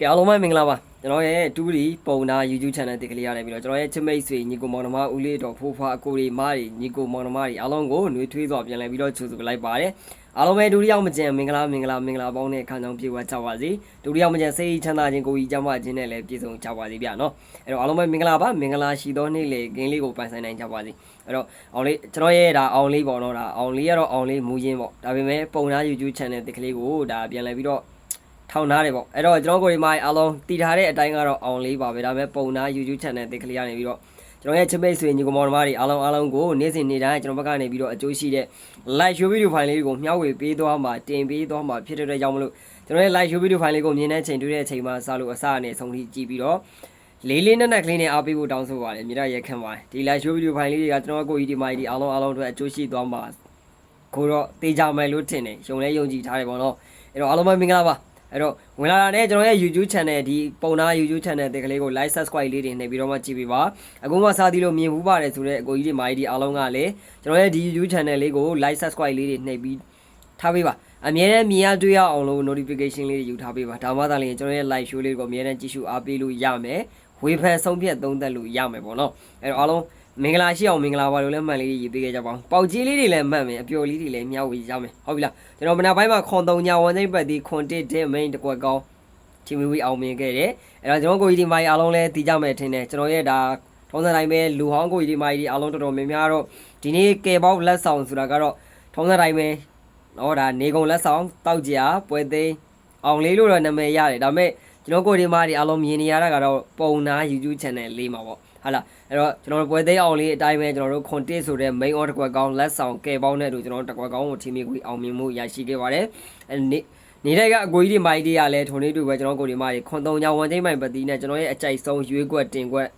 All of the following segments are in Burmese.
ကဲအားလုံးပဲမင်္ဂလာပါကျွန်တော်ရဲ့တူရီပုံနာ YouTube channel တိကလေးရတယ်ပြီးတော့ကျွန်တော်ရဲ့ချစ်မိတ်ဆွေညီကိုမောင်နှမဦးလေးတော်ဖိုးဖွားအကိုရီမားတွေညီကိုမောင်နှမတွေအားလုံးကိုနှွေးထွေးစွာပြန်လည်ပြီးတော့ချူစုလိုက်ပါတယ်အားလုံးပဲဒုတိယမကျန်မင်္ဂလာမင်္ဂလာမင်္ဂလာပေါင်းတဲ့အခါကြောင့်ပြေဝကြပါစေဒုတိယမကျန်စိတ်ချမ်းသာခြင်းကိုယ်ကြီးကျမ်းမာခြင်းနဲ့လည်းပြည့်စုံကြပါစေဗျာနော်အဲ့တော့အားလုံးပဲမင်္ဂလာပါမင်္ဂလာရှိသောနေ့လေဂင်းလေးကိုပိုင်ဆိုင်နိုင်ကြပါစေအဲ့တော့အောင်လေးကျွန်တော်ရဲ့ဒါအောင်လေးပေါ့နော်ဒါအောင်လေးကတော့အောင်လေးမူရင်းပေါ့ဒါပေမဲ့ပုံနာ YouTube channel တိကလေးကိုဒါပြန်လည်ပြီးတော့ ထောင်ထားတယ်ပေါ့အဲ့တော့ကျွန်တော်ကိုဒီမှာအားလုံးတည်ထားတဲ့အတိုင်းကတော့အောင်လေးပါပဲဒါပေမဲ့ပုံနာ YouTube channel တစ်ကလေးရနေပြီးတော့ကျွန်တော်ရဲ့ချစ်မိတ်ဆွေညီကောင်မောင်နှမတွေအားလုံးအားလုံးကိုနေ့စဉ်နေ့တိုင်းကျွန်တော်ဘက်ကနေပြီးတော့အကျိုးရှိတဲ့ live show video file လေးကိုမျှဝေပေးသွားမှာတင်ပေးသွားမှာဖြစ်တဲ့အတွက်ကြောင့်မလို့ကျွန်တော်ရဲ့ live show video file လေးကိုမြင်တဲ့အချိန်တွေ့တဲ့အချိန်မှာစလို့အစအနေဆုံးထိကြည့်ပြီးတော့လေးလေးနက်နက်ကလေးနဲ့အားပေးဖို့တောင်းဆိုပါတယ်မြေရရက်ခံပါတယ်ဒီ live show video file လေးတွေကကျွန်တော်ကိုကြီးဒီမိုက်ဒီအားလုံးအားလုံးအတွက်အကျိုးရှိသွားမှာကိုတော့တေးကြမယ်လို့ထင်တယ်ယုံလဲယုံကြည်ထားတယ်ပေါ့နော်အဲ့တော့အားလုံးပဲမင်္ဂလာပါ အဲ့တော့ဝင်လာတာနဲ့ကျွန်တော်ရဲ့ YouTube channel ဒီပုံနာ YouTube channel တက်ကလေးကို like subscribe လေးတွေနှိပ်ပြီးတော့မှကြည့်ပေးပါအခုမှစားသီးလို့မြင်မှုပါတယ်ဆိုတော့အကိုကြီးတွေမာကြီးတွေအားလုံးကလည်းကျွန်တော်ရဲ့ဒီ YouTube channel လေးကို like subscribe လေးတွေနှိပ်ပြီးထားပေးပါအမြဲတမ်းမြင်ရတွေ့ရအောင်လို့ notification လေးတွေယူထားပေးပါဒါမှသာလျှင်ကျွန်တော်ရဲ့ live show လေးကိုအမြဲတမ်းကြည့်ရှုအားပေးလို့ရမယ်ဝေဖန်ဆုံးဖြတ်သုံးသပ်လို့ရမယ်ပေါ့နော်အဲ့တော့အားလုံး မင်္ဂလာရှိအောင်မင်္ဂလာပါလို့လည်းမှန်လေးရေးပေးခဲ့ကြပါအောင်ပေါက်ကြီးလေးတွေလည်းမှတ်မယ်အပျော်လေးတွေလည်းမျှဝေရမယ်ဟုတ်ပြီလားကျွန်တော်မနက်ပိုင်းမှာခွန်တုံညာဝန်သိပ်ပတ်ဒီခွန်တစ်တဲ့ main တကွက်ကောင်းချီမီဝီအောင်မြင်ခဲ့တယ်အဲ့တော့ကျွန်တော်ကိုကြီးဒီမိုင်အားလုံးလည်းတီးကြမယ်ထင်တယ်ကျွန်တော်ရဲ့ဒါထုံးစံတိုင်းပဲလူဟောင်းကိုကြီးဒီမိုင်ဒီအားလုံးတော်တော်များများတော့ဒီနေ့ကယ်ပေါက်လက်ဆောင်ဆိုတာကတော့ထုံးစံတိုင်းပဲတော့ဒါနေကုန်လက်ဆောင်တောက်ကြပွဲသိမ်းအောင်လေးလို့တော့နာမည်ရတယ်ဒါပေမဲ့ကျွန်တော်ကိုဒီမိုင်ဒီအားလုံးမြင်နေရတာကတော့ပုံနာ YouTube channel လေးမှာပေါ့ ဟာလားအဲ့တော့ကျွန်တော်တို့ပွဲသိမ်းအောင်လေးအတိုင်းပဲကျွန်တော်တို့ခွန်တစ်ဆိုတဲ့ main order ကွက်ကောင်းလက်ဆောင်ကယ်ပေါက်နဲ့တို့ကျွန်တော်တို့တကွက်ကောင်းကိုทีมကိုအောင်မြင်မှုရရှိခဲ့ပါတယ်အဲ့နေ့နေတဲ့ကအကိုကြီးဒီမိုင်ဒီကလည်းထုံလေးတူပဲကျွန်တော်ကိုဒီမိုင်ဒီခွန်သုံးညဝန်ချင်းမိုင်ပတိနဲ့ကျွန်တော်ရဲ့အကြိုက်ဆုံးရွေးကွက်တင်ကွက်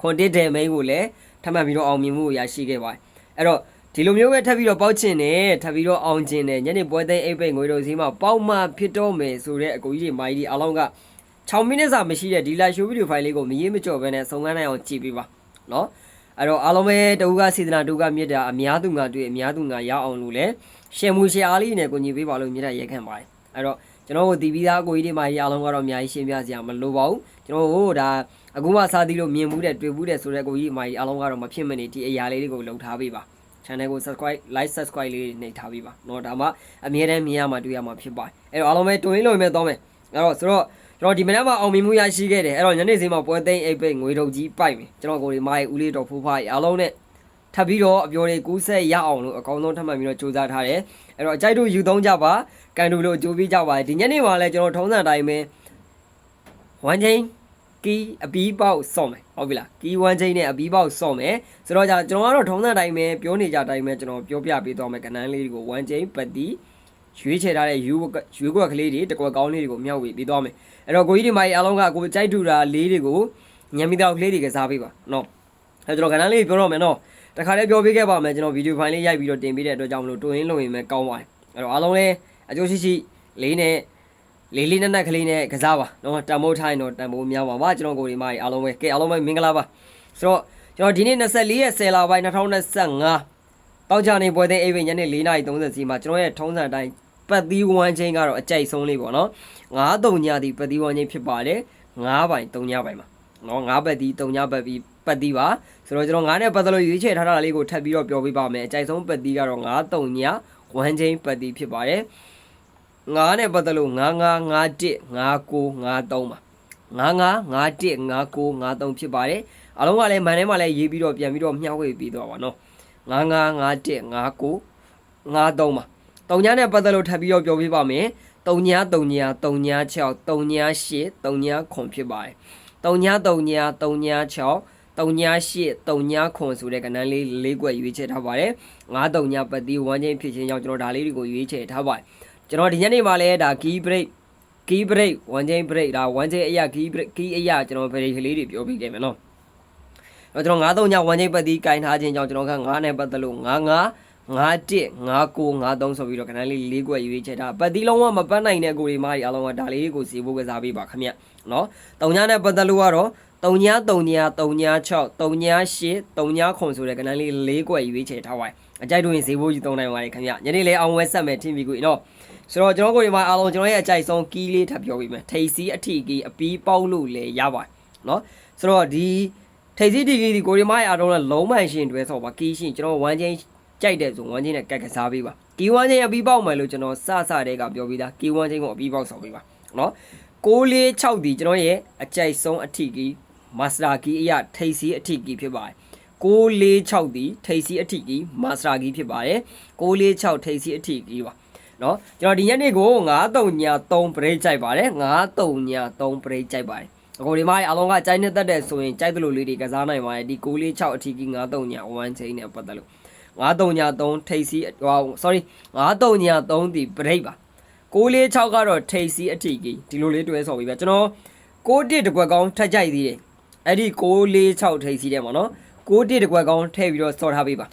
ခွန်တစ်တဲ့ main ကိုလည်းထပ်မံပြီးတော့အောင်မြင်မှုရရှိခဲ့ပါတယ်အဲ့တော့ဒီလိုမျိုးပဲထပ်ပြီးတော့ပေါက်ချင်တယ်ထပ်ပြီးတော့အောင်ချင်တယ်ညနေပွဲသိမ်းအိပ်ပိတ်ငွေတော်စီမှာပေါက်မှဖြစ်တော့မယ်ဆိုတဲ့အကိုကြီးဒီမိုင်ဒီအလောင်းက 6မိနစ်စာမရှိတဲ့ဒီ live show video file လေးကိုမရေးမကြော်ဘဲနဲ့စုံစမ်းနိုင်အောင်ကြည့်ပေးပါနော် အဲ့တော့အားလုံးပဲတူကစေတနာတူကမြစ်တာအများသူငါတွေ့အများသူငါရအောင်လို့လဲရှယ်မူရှယ်အားလေးနဲ့ကိုညီပေးပါလို့မြစ်တာရက်ခံပါတယ်အဲ့တော့ကျွန်တော်တို့တီးပြီးသားကိုကြီးတွေမှာရအောင်လုံးကတော့အများကြီးရှင်းပြစရာမလိုပါဘူးကျွန်တော်တို့ဒါအခုမှစားသီးလို့မြင်မှုတဲ့တွေ့မှုတဲ့ဆိုတဲ့ကိုကြီးအမကြီးအားလုံးကတော့မဖြစ်မနေဒီအရာလေးတွေကိုလှုပ်ထားပေးပါ channel ကို subscribe like subscribe လေးနှိပ်ထားပေးပါเนาะဒါမှအမြဲတမ်းမြင်ရမှာတွေ့ရမှာဖြစ်ပါတယ်အဲ့တော့အားလုံးပဲတွင်းလို့မဲ့တော့မယ်အဲ့တော့ဆိုတော့ ကျွန်တော်ဒီမနေ့မှာအောင်မြင်မှုရရှိခဲ့တယ်အဲ့တော့ညနေစီမှာပွဲသိမ်းအိပ်ပိတ်ငွေတုပ်ကြီးပိုက်မယ်ကျွန်တော်ကိုဒီမိုင်းဦးလေးတော်ဖိုးဖွားအားလုံးနဲ့ထပ်ပြီးတော့အပြောလေးကူးဆက်ရအောင်လို့အကောင်းဆုံးထပ်မှတ်ပြီးတော့စူးစမ်းထားတယ်အဲ့တော့အကြိုက်တို့ယူသုံးကြပါကန်တူလို့အကျိုးပေးကြပါဒီညနေမှာလည်းကျွန်တော်ထုံးစံတိုင်းပဲဝမ်ချင်းကီအပီးပေါက်စော့မယ်ဟုတ်ပြီလားကီဝမ်ချင်းနဲ့အပီးပေါက်စော့မယ်ဆိုတော့じゃကျွန်တော်ကတော့ထုံးစံတိုင်းပဲပြောနေကြတိုင်းပဲကျွန်တော်ပြောပြပေးသွားမယ်ကနန်းလေးတွေကိုဝမ်ချင်းပတိရွေးချယ်ထားတဲ့ယူရွေးကွက်ကလေးတွေတကွက်ကောင်းလေးတွေကိုမျှဝေပေးသွားမယ် အဲ့တော့ကိုကြီးဒီမိုင်အားလုံးကကိုကြိုက်ထူတာလေးတွေကိုညံမီတော့လေးတွေကစားပေးပါနော်အဲ့ကျွန်တော်ကနန်းလေးပြောတော့မယ်နော်တခါလေးပြောပေးခဲ့ပါမယ်ကျွန်တော်ဗီဒီယိုဖိုင်လေးရိုက်ပြီးတော့တင်ပေးတဲ့အတွက်ကြောင့်မလို့တွင်းလုံးရင်ပဲကောင်းပါတယ်အဲ့တော့အားလုံးလည်းအကျိုးရှိရှိလေးနဲ့လေးလေးနက်နက်ကလေးနဲ့ကစားပါနော်တန်မိုးထိုင်းတော့တန်မိုးများပါပါကျွန်တော်ကိုဒီမကြီးအားလုံးပဲကဲအားလုံးပဲမင်္ဂလာပါဆိုတော့ကျွန်တော်ဒီနေ့24ရက်10လပိုင်း2025တောက်ကြနေပွဲသိမ်းအိပ်ပိန်ညနေ4:30စီမှာကျွန်တော်ရဲ့ထုံးစံအတိုင်း ပတ်သီးဝမ်းချင်းကတော့အကြိုက်ဆုံးလေးပေါ့နော်9တုံညာဒီပတ်သီးဝမ်းချင်းဖြစ်ပါတယ်9ပိုင်3ညပိုင်မှာနော်9ပတ်သီး3ညပတ်ပြီးပတ်သီးပါဆိုတော့ကျွန်တော်9နဲ့ပတ်သက်လို့ရွေးချယ်ထားတာလေးကိုထပ်ပြီးတော့ပြောပြပါမယ်အကြိုက်ဆုံးပတ်သီးကတော့9တုံညဝမ်းချင်းပတ်သီးဖြစ်ပါတယ်9နဲ့ပတ်သက်လို့9 9 9 1 9 9 9 3ပါ9 9 9 1 9 9 9 3ဖြစ်ပါတယ်အားလုံးကလည်းမန်ထဲမှာလည်းရေးပြီးတော့ပြန်ပြီးတော့မျှဝေပြီးတော့ပါနော်9 9 9 1 9 9 9 3ပါ တုံညာနဲ့ပတ်သက်လို့ထပ်ပြီးတော့ပြောပြပါမယ်တုံညာတုံညာတုံညာ6တုံညာ8တုံညာ9ဖြစ်ပါတယ်တုံညာတုံညာတုံညာ6တုံညာ8တုံညာ9ဆိုတဲ့ကဏ္ဍလေးလေးကွက်ရွေးချယ်ထားပါတယ်9တုံညာပတ်တီးဝမ်းချင်းဖြစ်ခြင်းကြောင့်ကျွန်တော်ဒါလေးတွေကိုရွေးချယ်ထားပါတယ်ကျွန်တော်ဒီညနေမှာလည်းဒါ key break key break ဝမ်းချင်း break ဒါဝမ်းချင်းအရာ key break key အရာကျွန်တော် break ကလေးတွေပြောပြခဲ့မယ်နော်တော့ကျွန်တော်9တုံညာဝမ်းချင်းပတ်တီးကင်ထားခြင်းကြောင့်ကျွန်တော်က9နဲ့ပတ်သက်လို့9 9 51 59 53ဆိုပြီးတော့ခဏလေးလေးကွက်ရွေးချက်တာပတ်တီးလုံးဝမပတ်နိုင်တဲ့ကိုတွေမားတွေအားလုံးကဒါလေးကိုစီဖို့ကစားပေးပါခင်ဗျနော်တုံညာနဲ့ပတ်သက်လို့ကတော့တုံညာတုံညာတုံညာ6တုံညာ8တုံညာ9ဆိုတဲ့ခဏလေးလေးကွက်ရွေးချက်ထားပါအကြိုက်တို့ရင်ဈေးဖို့ယူသုံးနိုင်ပါတယ်ခင်ဗျညနေလေအောင်ဝဲဆက်မယ်ထင်ပြီကိုနော်ဆိုတော့ကျွန်တော်ကိုဒီမှာအားလုံးကျွန်တော်ရဲ့အကြိုက်ဆုံးကီးလေးထပ်ပြောပေးမယ်ထိတ်စီအထီကီးအပီးပေါက်လို့လည်းရပါတယ်နော်ဆိုတော့ဒီထိတ်စီတီကီးဒီကိုဒီမှာအားလုံးလည်းလုံးမန်ရှင်တွဲဆော့ပါကီးရှင်ကျွန်တော်ဝမ်းချင်း ကြိုက်တဲ့ဆိုဝမ်းချင်းနဲ့ကတ်ကစားပေးပါကီးဝမ်းချင်းအပီးပေါက်မယ်လို့ကျွန်တော်စစတဲ့ကပြောပြီးသားကီးဝမ်းချင်းကိုအပီးပေါက်ဆော့ပေးပါနော်646ဒီကျွန်တော်ရဲ့အကြိုက်ဆုံးအထီကီးမာစတာကီးအရာထိတ်စီအထီကီးဖြစ်ပါတယ်646ဒီထိတ်စီအထီကီးမာစတာကီးဖြစ်ပါတယ်646ထိတ်စီအထီကီးပါနော်ကျွန်တော်ဒီညနေကို93ည3 break ကြိုက်ပါတယ်93ည3 break ကြိုက်ပါတယ်အခုဒီမှာအလုံးကကြိုက်နေတတ်တဲ့ဆိုရင်ကြိုက်တယ်လို့လေးတွေကစားနိုင်ပါတယ်ဒီ646အထီကီး93ည1 chain နဲ့ပတ်သက်လို့ 93ည3ထိတ်စီဟို sorry 93ည3ဒီ break ပါ646ကတော့ထိတ်စီအထီကီးဒီလိုလေးတွဲဆော်ပြီးပြကျွန်တော်6တစ်တကွက်ကောင်းထက်ကြိုက်သေးတယ်အဲ့ဒီ646ထိတ်စီတဲ့ပေါ့နော်6တစ်တကွက်ကောင်းထည့်ပြီးတော့ဆော်ထားပေးပါ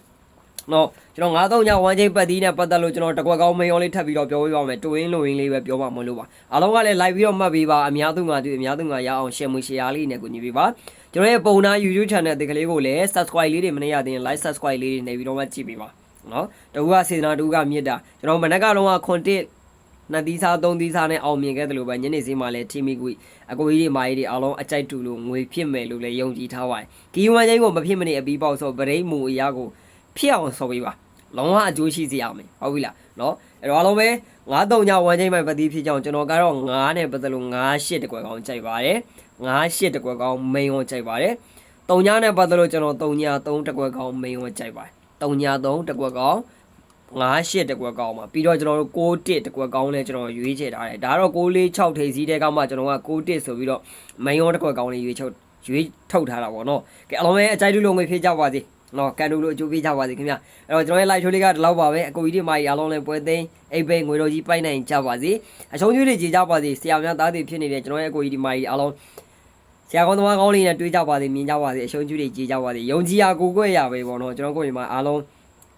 နော်ကျွန်တော်93ည1ချိန်ပတ်သီးနဲ့ပတ်သက်လို့ကျွန်တော်တကွက်ကောင်းမင်းရောလေးထပ်ပြီးတော့ပြောပေးပါမယ်တွင်းလိုရင်းလေးပဲပြောပါမလို့ပါအားလုံးကလည်း live ပြီးတော့မှတ်ပေးပါအများသူငါသူအများသူငါရအောင် share မှု share လေးနဲ့ကိုညီပေးပါကျွန်တော်ရဲ့ပုံနာ YouTube channel ဒီကလေးကိုလည်း subscribe လေးတွေမနေရသေးရင် like subscribe လေးတွေနေပြီးတော့မှကြည့်ပေးပါနော်တူကစေတနာတူကမြစ်တာကျွန်တော်မနက်ကတော့ခွန်တစ်နှစ်သီးစားသုံးသီးစားနဲ့အောင်မြင်ခဲ့တယ်လို့ပဲညနေစင်းမှာလည်းထီမီကွီအကိုကြီးတွေမာကြီးတွေအားလုံးအကြိုက်တူလို့ငွေဖြစ်မယ်လို့လည်းယုံကြည်ထားပါတယ်ကီဝမ်ချင်းကိုမဖြစ်မနေအပြီးပေါက်ဆိုဗရိတ်မူအရာကို ဖြစ်အောင်ဆော်ပေးပါလုံးဝအကျိုးရှိစေရမယ်ဟုတ်ပြီလားနော်အဲ့တော့အလုံးပဲ93ည1ချိန်မှပတိဖြစ်ကြအောင်ကျွန်တော်ကတော့9နဲ့ပတ်သက်လို့98တကွယ်ကောင်းကြိုက်ပါတယ်98တကွယ်ကောင်းမိန်ကိုကြိုက်ပါတယ်3ညနဲ့ပတ်သက်လို့ကျွန်တော်3ည3တကွယ်ကောင်းမိန်ကိုကြိုက်ပါတယ်3ည3တကွယ်ကောင်း98တကွက်ကောင်းမှာပြီးတော့ကျွန်တော်တို့61တကွက်ကောင်းလဲကျွန်တော်ရွေးချယ်ထားတယ်ဒါတော့646ထိပ်စီးတဲ့ကောင်းမှာကျွန်တော်က61ဆိုပြီးတော့မန်ယောတကွက်ကောင်းလေးရွေးချုပ်ရွေးထုတ်ထားတာပေါ့နော်ကဲအလုံးပဲအကြိုက်လူလုံးငွေဖြည့်ကြပါစေ နော်ကန်တူလို့အကျိုးပေးကြပါစေခင်ဗျာအဲ့တော့ကျွန်တော်ရဲ့ live show လေးကဒီလောက်ပါပဲအကိုကြီးတွေမာကြီးအားလုံးလည်းပွဲသိမ်းအိပ်ပိတ်ငွေတော်ကြီးပိုက်နိုင်ကြပါစေအချုံးကြီးတွေကြည်ကြပါစေဆရာများသားတွေဖြစ်နေတဲ့ကျွန်တော်ရဲ့အကိုကြီးတွေမာကြီးအားလုံးဆရာကောင်းသမားကောင်းလေးနဲ့တွေ့ကြပါစေမြင်ကြပါစေအရှုံးကြီးတွေကြည်ကြပါစေယုံကြည်ရာကိုကိုွယ်ရပဲပေါ့နော်ကျွန်တော်ကိုယ်ညီမအားလုံး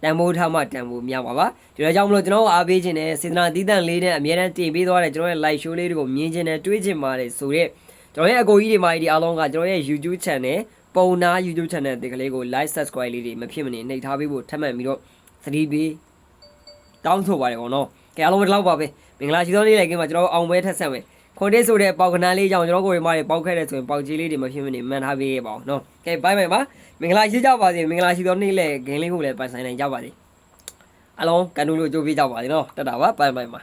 တန်ဖိုးထားမှတန်ဖိုးများပါပါဒီလိုကြောင့်မလို့ကျွန်တော်အားပေးခြင်းနဲ့စေတနာတည်တံ့လေးနဲ့အမြဲတမ်းတင်ပေးသွားတဲ့ကျွန်တော်ရဲ့ live show လေးတွေကိုမြင်ခြင်းနဲ့တွေ့ခြင်းပါတယ်ဆိုတော့ကျွန်တော်ရဲ့အကိုကြီးတွေမာကြီးတွေအားလုံးကကျွန်တော်ရဲ့ YouTube channel ပုံနာ YouTube channel ဒီကလေးကို like subscribe လေးတွေမဖြစ်မနေနှိပ်ထားပေးဖို့ထပ်မံပြီးတော့သတိပေးတောင်းဆိုပါတယ်ပေါ့နော်ကဲအားလုံးပဲဒီလောက်ပါပဲမင်္ဂလာရှိသောနေ့လည်းကင်းမှာကျွန်တော်အောင်ပွဲထက်ဆက်မယ်ခွန်တေးဆိုတဲ့ပေါက်ကနန်းလေးကြောင့်ကျွန်တော်ကိုယ်မားတွေပေါက်ခဲ့တဲ့ဆိုရင်ပေါက်ကြီးလေးတွေမဖြစ်မနေမှန်ထားပေးရပါအောင်နော်ကဲဘိုင်ဘိုင်ပါမင်္ဂလာရှိကြပါစေမင်္ဂလာရှိသောနေ့လည်းဂိမ်းလေးကိုလည်းပိုင်ဆိုင်နိုင်ကြပါစေအားလုံးကန်တူလို့ကြိုးပေးကြပါစေနော်တက်တာပါဘိုင်ဘိုင်ပါ